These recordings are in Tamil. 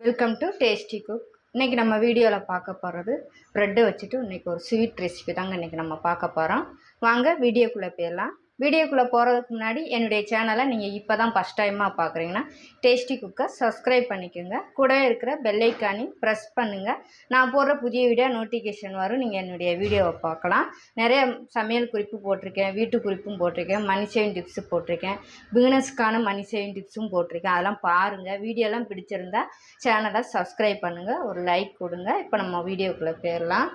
வெல்கம் டு டேஸ்டி குக் இன்றைக்கி நம்ம வீடியோவில் பார்க்க போகிறது ப்ரெட்டை வச்சுட்டு இன்றைக்கி ஒரு ஸ்வீட் ரெசிபி தாங்க இன்றைக்கி நம்ம பார்க்க போகிறோம் வாங்க வீடியோக்குள்ளே போயிடலாம். வீடியோக்குள்ளே போகிறதுக்கு முன்னாடி என்னுடைய சேனலை நீங்கள் இப்போ தான் ஃபஸ்ட் டைமாக பார்க்குறீங்கன்னா டேஸ்டி குக்கை சப்ஸ்கிரைப் பண்ணிக்கோங்க. கூட இருக்கிற பெல்லைக்கானையும் ப்ரெஸ் பண்ணுங்கள் நான் போடுற புதிய வீடியோ நோட்டிஃபிகேஷன் வரும். நீங்கள் என்னுடைய வீடியோவை பார்க்கலாம். நிறைய சமையல் குறிப்பு போட்டிருக்கேன் வீட்டு குறிப்பும் போட்டிருக்கேன் மணி சேவிங் டிப்ஸு போட்டிருக்கேன் பிகினர்ஸ்க்கான மணி சேவிங் டிப்ஸும் போட்டிருக்கேன். அதெல்லாம் பாருங்கள் வீடியோலாம் பிடிச்சிருந்தா சேனலை சப்ஸ்கிரைப் பண்ணுங்கள் ஒரு லைக் கொடுங்க. இப்போ நம்ம வீடியோக்குள்ளே போயிடலாம்.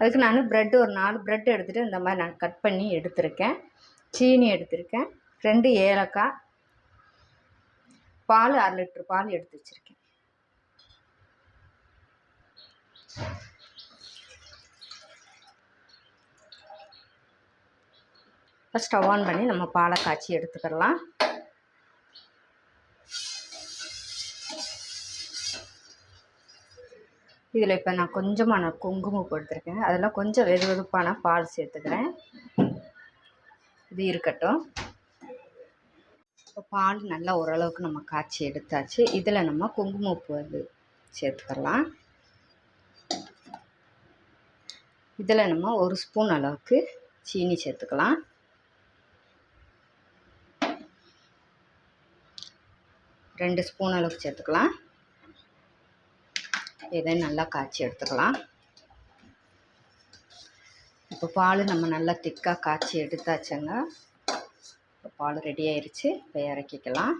அதுக்கு நான் ப்ரெட் ஒரு நாலு ப்ரெட் எடுத்துகிட்டு இந்த மாதிரி நான் கட் பண்ணி எடுத்திருக்கேன். சீனி எடுத்திருக்கேன். ரெண்டு ஏலக்காய். பால் அரை லிட்ரு பால் எடுத்து வச்சுருக்கேன். ஃபஸ்ட் ஸ்டவ் ஆன் பண்ணி நம்ம பாலை காய்ச்சி எடுத்துக்கலாம். இதில் இப்போ நான் கொஞ்சமாக நான் குங்குமம் கொடுத்துருக்கேன் அதில் கொஞ்சம் வெது வெதுப்பான பால் சேர்த்துக்கிறேன். இது இருக்கட்டும். இப்போ பால் நல்லா ஓரளவுக்கு நம்ம காய்ச்சி எடுத்தாச்சு. இதில் நம்ம குங்குமப்பூ அது சேர்த்துக்கலாம். இதில் நம்ம ஒரு ஸ்பூன் அளவுக்கு சீனி சேர்த்துக்கலாம். ரெண்டு ஸ்பூன் அளவுக்கு சேர்த்துக்கலாம். இதை நல்லா காய்ச்சி எடுத்துக்கலாம். இப்போ பால் நம்ம நல்லா திக்காக காய்ச்சி எடுத்தாச்சுங்க. இப்போ பால் ரெடி ஆயிடுச்சு இப்போ இறக்கிக்கலாம்.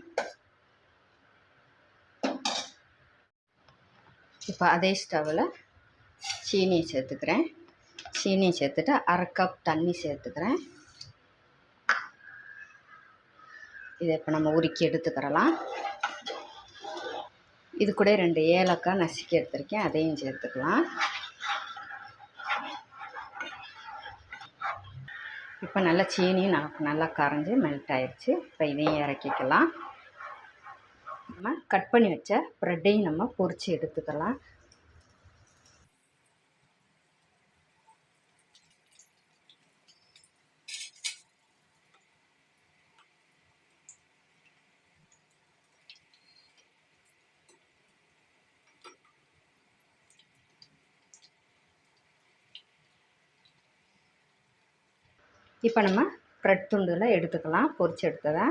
இப்போ அதே ஸ்டவ்வில் சீனியை சேர்த்துக்கிறேன். சீனியை சேர்த்துட்டு அரை கப் தண்ணி சேர்த்துக்கிறேன். இதை இப்போ நம்ம உருக்கி எடுத்துக்கிறலாம். இது கூட ரெண்டு ஏலக்காய் நசுக்கி எடுத்திருக்கேன். அதையும் சேர்த்துக்கலாம். இப்போ நல்லா சீனி நமக்கு நல்லா கரைஞ்சி மெல்ட் ஆயிடுச்சு இப்போ இதையும் இறக்கிக்கலாம். நம்ம கட் பண்ணி வச்ச ப்ரெட்டையும் நம்ம பொரித்து எடுத்துக்கலாம். இப்போ நம்ம ப்ரெட் துண்டில் எடுத்துக்கலாம். பொரிச்சு எடுத்ததை.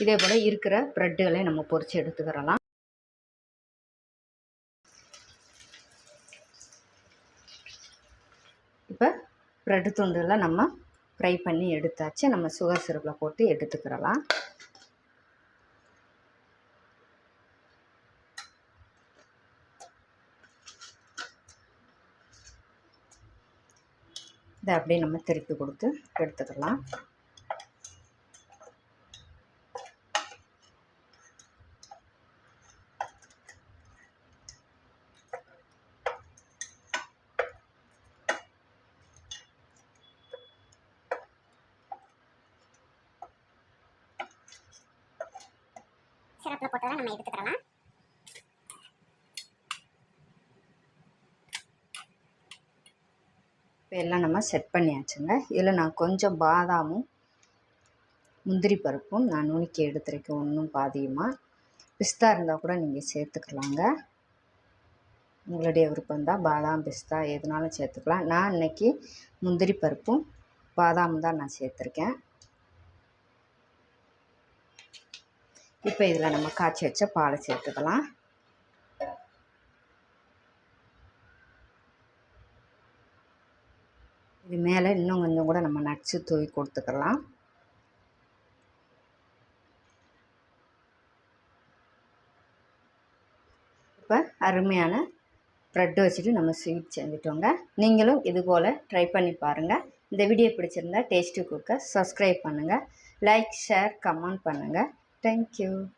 இதே போல் இருக்கிற ப்ரெட்டுகளை நம்ம பொறிச்சு எடுத்துக்கிறலாம் இப்போ ப்ரெட்டு துண்டில் நம்ம ஃப்ரை பண்ணி எடுத்தாச்சு. நம்ம சுகர் சிரப்பில் போட்டு எடுத்துக்கிறலாம். இதை அப்படியே நம்ம திருப்பி கொடுத்து எடுத்துக்கலாம். சிரப்பில் போட்டதை நம்ம எடுத்துக்கிறலாம் இப்போ எல்லாம் நம்ம செட் பண்ணியாச்சுங்க. இதில் நான் கொஞ்சம் பாதாமும் முந்திரி பருப்பும் நான் நுணுக்கி எடுத்துருக்கேன். ஒன்றும் பாதியுமாக பிஸ்தா இருந்தால் கூட நீங்கள் சேர்த்துக்கலாங்க. உங்களுடைய விருப்பம் தான். பாதாம் பிஸ்தா எதுனாலும் சேர்த்துக்கலாம். நான் இன்றைக்கி முந்திரி பருப்பும் பாதாமும் தான் நான் சேர்த்துருக்கேன். இப்போ இதில் நம்ம காய்ச்சி வச்ச பாலை சேர்த்துக்கலாம். இது மேலே இன்னும் கொஞ்சம் கூட நம்ம நட்ஸு தூவி கொடுத்துக்கலாம். இப்போ அருமையான ப்ரெட் வச்சுட்டு நம்ம ஸ்வீட் செஞ்சுட்டோங்க. நீங்களும் இது போல் ட்ரை பண்ணி பாருங்கள் இந்த வீடியோ பிடிச்சிருந்தா டேஸ்ட்டு குக்கை சப்ஸ்கிரைப் பண்ணுங்கள் லைக் ஷேர் கமெண்ட் பண்ணுங்கள் thank you.